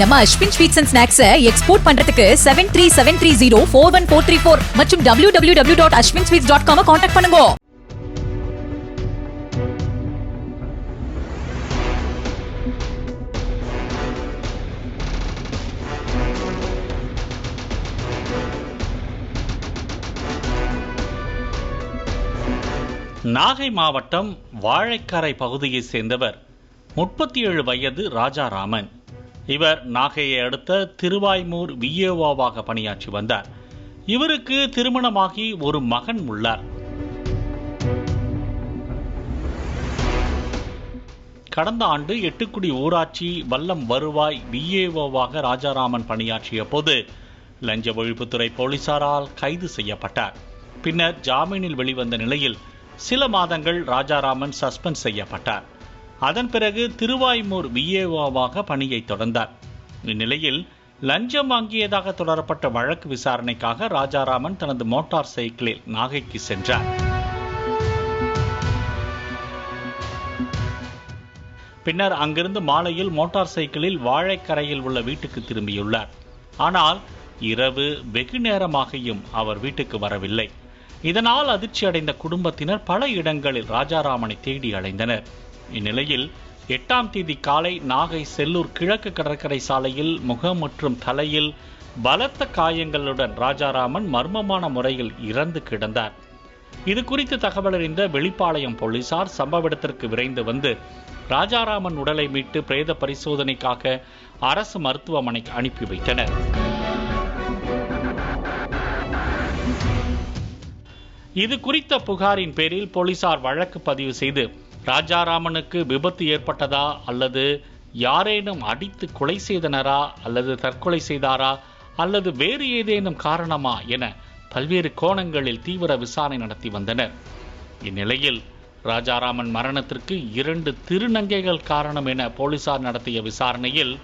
நம்ம Ashwin sweets and ஸ்நாக்ஸை export பண்றதுக்கு seven three seven three zero four one four three four மற்றும் W W W dot Ashwin sweets dot com contact பண்ணுங்க. நாகை மாவட்டம் வாழைக்கரை பகுதியைச் சேர்ந்தவர் முப்பத்தி ஏழு வயது ராஜாராமன் இவர் நாகையை அடுத்த திருவாய்மூர் விஏஓவாக பணியாற்றி வந்தார். இவருக்கு திருமணமாகி ஒரு மகன் உள்ளார். கடந்த ஆண்டு எட்டுக்குடி ஊராட்சி வல்லம் வருவாய் விஏஓவாக ராஜாராமன் பணியாற்றிய போது லஞ்ச ஒழிப்புத்துறை போலீசாரால் கைது செய்யப்பட்டார். பின்னர் ஜாமீனில் வெளிவந்த நிலையில் சில மாதங்கள் ராஜாராமன் சஸ்பெண்ட் செய்யப்பட்டார். அதன் பிறகு திருவாய்மூர் விஏஓவாக பணியை தொடர்ந்தார். இந்நிலையில் லஞ்சம் வாங்கியதாக தொடரப்பட்ட வழக்கு விசாரணைக்காக ராஜாராமன் தனது மோட்டார் சைக்கிளில் நாகைக்கு சென்றார். பின்னர் அங்கிருந்து மாலையில் மோட்டார் சைக்கிளில் வாழைக்கரையில் உள்ள வீட்டுக்கு திரும்பியுள்ளார். ஆனால் இரவு வெகு நேரமாகியும் அவர் வீட்டுக்கு வரவில்லை. இதனால் அதிர்ச்சி அடைந்த குடும்பத்தினர் பல இடங்களில் ராஜாராமனை தேடி அலைந்தனர். இந்நிலையில் எட்டாம் தேதி காலை நாகை செல்லூர் கிழக்கு கடற்கரை சாலையில் முகம் மற்றும் தலையில் பலத்த காயங்களுடன் ராஜாராமன் மர்மமான முறையில் இறந்து கிடந்தார். இது குறித்து தகவல் அறிந்த வெளிப்பாளையம் போலீசார் சம்பவ இடத்திற்கு விரைந்து வந்து ராஜாராமன் உடலை மீட்டு பிரேத பரிசோதனைக்காக அரசு மருத்துவமனைக்கு அனுப்பி வைத்தனர். இது குறித்த புகாரின் பேரில் போலீசார் வழக்கு பதிவு செய்து ராஜாராமனுக்கு விபத்து ஏற்பட்டதா அல்லது யாரேனும் அடித்து கொலை செய்தனரா அல்லது தற்கொலை செய்தாரா அல்லது வேறு ஏதேனும் காரணமா என பல்வேறு கோணங்களில் தீவிர விசாரணை நடத்தி வந்தனர். இந்நிலையில் ராஜாராமன் மரணத்திற்கு இரண்டு திருநங்கைகள் காரணம் என போலீசார் நடத்திய விசாரணையில்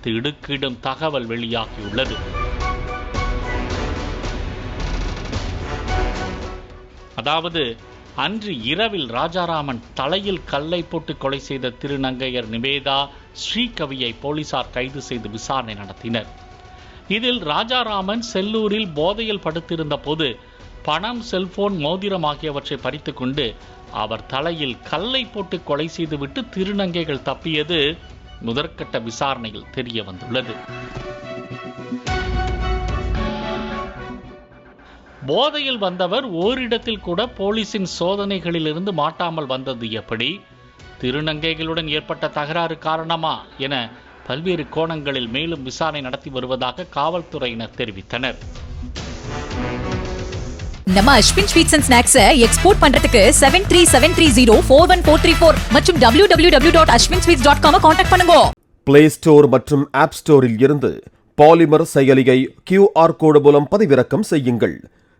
திடுக்கிடும் தகவல் வெளியாகியுள்ளது. அதாவது அன்று இரவில் ராஜாராமன் தலையில் கல்லை போட்டு கொலை செய்த திருநங்கையர் நிவேதா ஸ்ரீகவியை போலீசார் கைது செய்து விசாரணை நடத்தினர். இதில் ராஜாராமன் செல்லூரில் போதையில் படுத்திருந்த போது பணம் செல்போன் மோதிரம் ஆகியவற்றை பறித்துக்கொண்டு அவர் தலையில் கல்லை போட்டு கொலை செய்துவிட்டு திருநங்கைகள் தப்பியது முதற்கட்ட விசாரணையில் தெரிய வந்துள்ளது. போதையில் வந்தவர் ஓரிடத்தில் கூட போலீசின் சோதனைகளிலிருந்து மாட்டாமல் வந்தது எப்படி? திருநங்கைகளுடன் ஏற்பட்ட தகராறு காரணமா என பல்வேறு கோணங்களில் மேலும் விசாரணை நடத்தி வருவதாக காவல்துறையினர் தெரிவித்தனர். நம்ம அஸ்வின் ஸ்வீட்ஸ் அண்ட் ஸ்நாக்ஸை எக்ஸ்போர்ட் பண்றதுக்கு seven three seven three zero four one four three four மற்றும் W W W dot Ashwin sweets dot com contact பண்ணுங்க. பிளே ஸ்டோர் மற்றும் ஆப் ஸ்டோரில் இருந்து பாலிமர் செயலியை கியூஆர் கோடு மூலம் பதிவிறக்கம் செய்யுங்கள்.